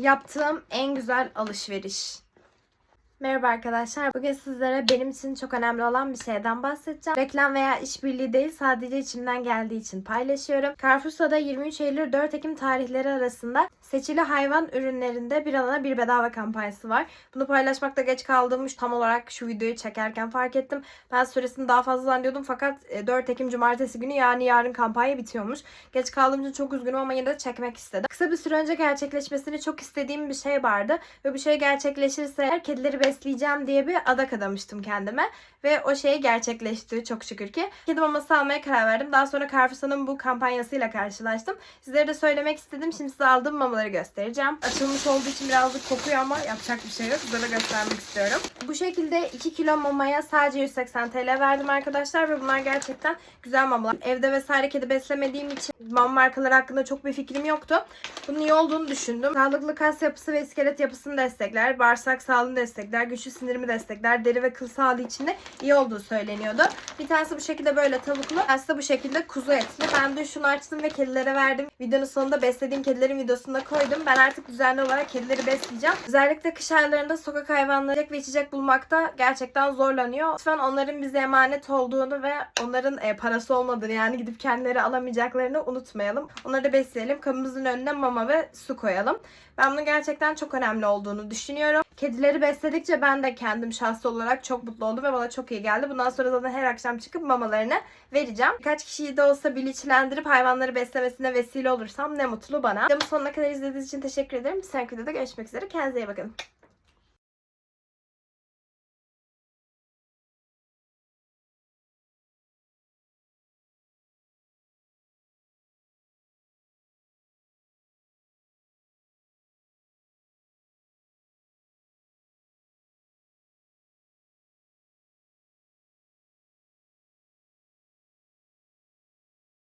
Yaptığım en güzel alışveriş. Merhaba arkadaşlar. Bugün sizlere benim için çok önemli olan bir şeyden bahsedeceğim. Reklam veya işbirliği değil sadece içimden geldiği için paylaşıyorum. Carrefour'da 23 Eylül 4 Ekim tarihleri arasında seçili hayvan ürünlerinde bir alana bir bedava kampanyası var. Bunu paylaşmakta geç kaldığımı tam olarak şu videoyu çekerken fark ettim. Ben süresini daha fazla zannediyordum fakat e, 4 Ekim Cumartesi günü yani yarın kampanya bitiyormuş. Geç kaldığım için çok üzgünüm ama yine de çekmek istedim. Kısa bir süre önce gerçekleşmesini çok istediğim bir şey vardı. Ve bu şey gerçekleşirse kedileri besleyeceğim diye bir adak adamıştım kendime. Ve o şey gerçekleşti çok şükür ki. Kedi maması almaya karar verdim. Daha sonra Carrefour'un bu kampanyasıyla karşılaştım. Sizlere de söylemek istedim. Şimdi size aldığım mamaları göstereceğim. Açılmış olduğu için birazcık kokuyor ama yapacak bir şey yok. Size göstermek istiyorum. Bu şekilde 2 kilo mamaya sadece 180 TL verdim arkadaşlar. Ve bunlar gerçekten güzel mamalar. Evde vesaire kedi beslemediğim için mama markaları hakkında çok bir fikrim yoktu. Bunun iyi olduğunu düşündüm. Sağlıklı kas yapısı ve iskelet yapısını destekler. Bağırsak sağlığını destekler. Güçlü sindirimi destekler. Deri ve kıl sağlığı için de iyi olduğu söyleniyordu. Bir tanesi bu şekilde böyle tavuklu. De bu şekilde kuzu etli. Ben de şunu açtım ve kedilere verdim. Videonun sonunda beslediğim kedilerin videosunu da koydum. Ben artık düzenli olarak kedileri besleyeceğim. Özellikle kış aylarında sokak hayvanları yiyecek ve içecek bulmakta gerçekten zorlanıyor. Lütfen onların bize emanet olduğunu ve onların e, parası olmadığını yani gidip kendileri alamayacaklarını unutmayalım. Onları da besleyelim. Kapımızın önüne mama ve su koyalım. Ben bunun gerçekten çok önemli olduğunu düşünüyorum. Kedileri besledikçe ben de kendim şahsi olarak çok mutlu oldum ve bana çok iyi geldi. Bundan sonra zaten her akşam çıkıp mamalarını vereceğim. Birkaç kişiyi de olsa bilinçlendirip hayvanları beslemesine vesile olursam ne mutlu bana. Videomu sonuna kadar izlediğiniz için teşekkür ederim. Bir sonraki videoda görüşmek üzere. Kendinize iyi bakın.